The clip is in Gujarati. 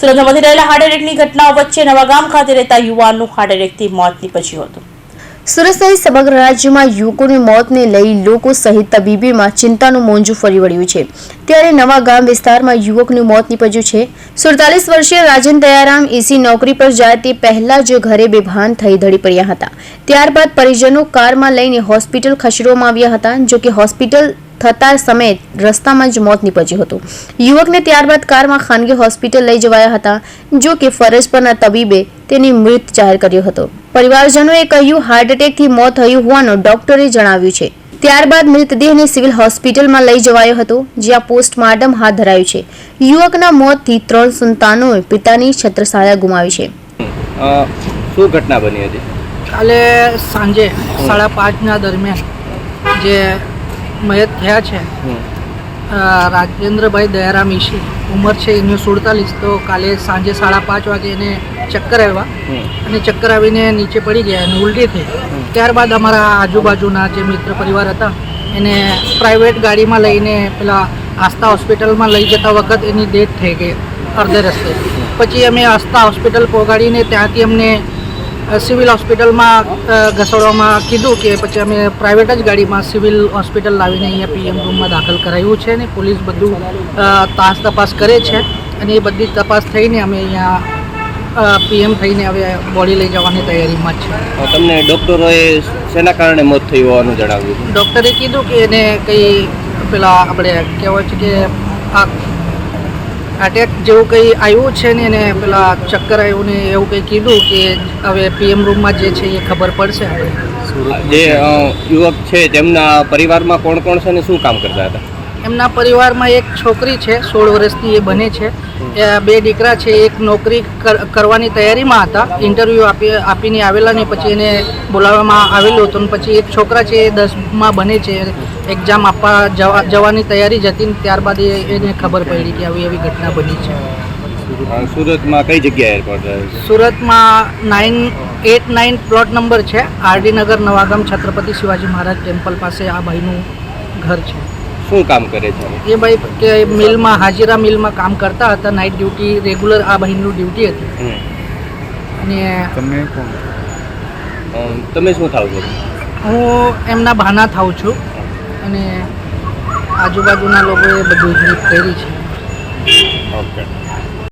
સુરતમાં વધી રહેલા હાર્ટ એટેકની ઘટનાઓ વચ્ચે નવાગામ ખાતે રહેતા યુવાનનું હાર્ટ એટેકથી મોત નીપજ્યું હતું. સુરત સહિત સમગ્ર રાજ્યમાં યુવકોની મોતને લઈ લોકો સહિત તબીબીમાં ચિંતાનું મોંજું ફરી વળ્યું છે. ત્યારે નવા ગામ વિસ્તારમાં યુવકનું મોત નીપજ્યું છે. સુડતાલીસ વર્ષીય રાજન દયારામ એસી નોકરી પર જાય તે પહેલા જ ઘરે બેભાન થઈ ધડી પડ્યા હતા. ત્યારબાદ પરિજનો કારમાં લઈને હોસ્પિટલ ખસેડવામાં આવ્યા હતા જો કે હોસ્પિટલ થતા સમયે રસ્તામાં જ મોત નીપજ્યું હતું. યુવકને ત્યારબાદ કારમાં ખાનગી હોસ્પિટલ લઈ જવાયા હતા જો કે ફરજ પરના તબીબે તેની મૃત જાહેર કર્યો હતો. પરિવારજનોએ કહ્યું હાર્ટ એટેકથી મોત થયું હોવાનું ડોક્ટરે જણાવ્યું છે. ત્યારબાદ મૃતદેહને સિવિલ હોસ્પિટલમાં લઈ જવાયો હતો જ્યાં પોસ્ટમોર્ટમ હાથ ધરાયું છે. યુવકના મોતથી ત્રણ સંતાનોએ પિતાની છત્રછાયા ગુમાવી છે. શું ઘટના બની હતી? કાલે સાંજે સાડા પાંચના દરમિયાન જે મયત થયા છે. રાજેન્દ્રભાઈ દયારામ ઈશી ઉંમર છે એની સુડતાલીસ તો કાલે સાંજે સાડા પાંચ વાગે એને ચક્કર આવ્યા. અને ચક્કર આવીને નીચે પડી ગયા અને ઉલટી થઈ. ત્યારબાદ અમારા આજુબાજુના જે મિત્ર પરિવાર હતા એને પ્રાઇવેટ ગાડીમાં લઈને પેલા આસ્થા હોસ્પિટલમાં લઈ જતા વખત એની ડેથ થઈ ગઈ અડધે રસ્તે. પછી અમે આસ્થા હોસ્પિટલ પહોંચાડીને ત્યાંથી અમને સિવિલ હોસ્પિટલમાં ઘસાડવામાં કીધું કે પછી અમે પ્રાઇવેટ જ ગાડીમાં સિવિલ હોસ્પિટલ લાવીને અહીંયા પીએમ રૂમમાં દાખલ કરાવ્યું છે ને પોલીસ બધું તાસ તપાસ કરે છે અને એ બધી તપાસ થઈને અમે અહીંયા પીએમ થઈને હવે બોડી લઈ જવાની તૈયારીમાં છે તમને ડૉક્ટરોએ શેના કારણે મોત થયું હોવાનું જણાવ્યું ડૉક્ટરે કીધું કે એને કંઈ પેલા આપણે કહેવાય છે કે આ અટેક જેવું કંઈ આવ્યું છે ને એને પેલા ચક્કર આવ્યું ને એવું કંઈ કીધું કે હવે પીએમ રૂમમાં જે છે એ ખબર પડશે જે યુવક છે, તેમના પરિવારમાં કોણ કોણ છે ને શું કામ કરતા હતા? એમના પરિવારમાં એક છોકરી છે સોળ વર્ષની એ બને છે. બે દીકરા છે એક નોકરી કર- કરવાની તૈયારીમાં હતા. ઇન્ટરવ્યૂ આપી આપીને આવેલા ને પછી એને બોલાવવામાં આવેલું હતું ને પછી એક છોકરા છે એ દસમાં બને છે. એક્ઝામ આપવા જવા જવાની તૈયારી જ હતી ને ત્યારબાદ એ એને ખબર પડી કે આવી એવી ઘટના બની છે. સુરતમાં કઈ જગ્યાએ એરપોર્ટ સુરતમાં nine eight nine plot number છે. આરડી નગર નવાગામ છત્રપતિ શિવાજી મહારાજ ટેમ્પલ પાસે આ ભાઈનું ઘર છે. શું કામ કરે છે? એ ભાઈ કે મિલમાં હાજીરા મિલમાં કામ કરતા હતા નાઇટ ડ્યુટી રેગ્યુલર આ બહેનનું ડ્યુટી હતી. અને અને કોણ? તમે શું થાવ છો? હું એમના બહાના થાઉં છું. અને આજુબાજુના લોકોએ બધું હેલ્પ કરી છે. ઓકે.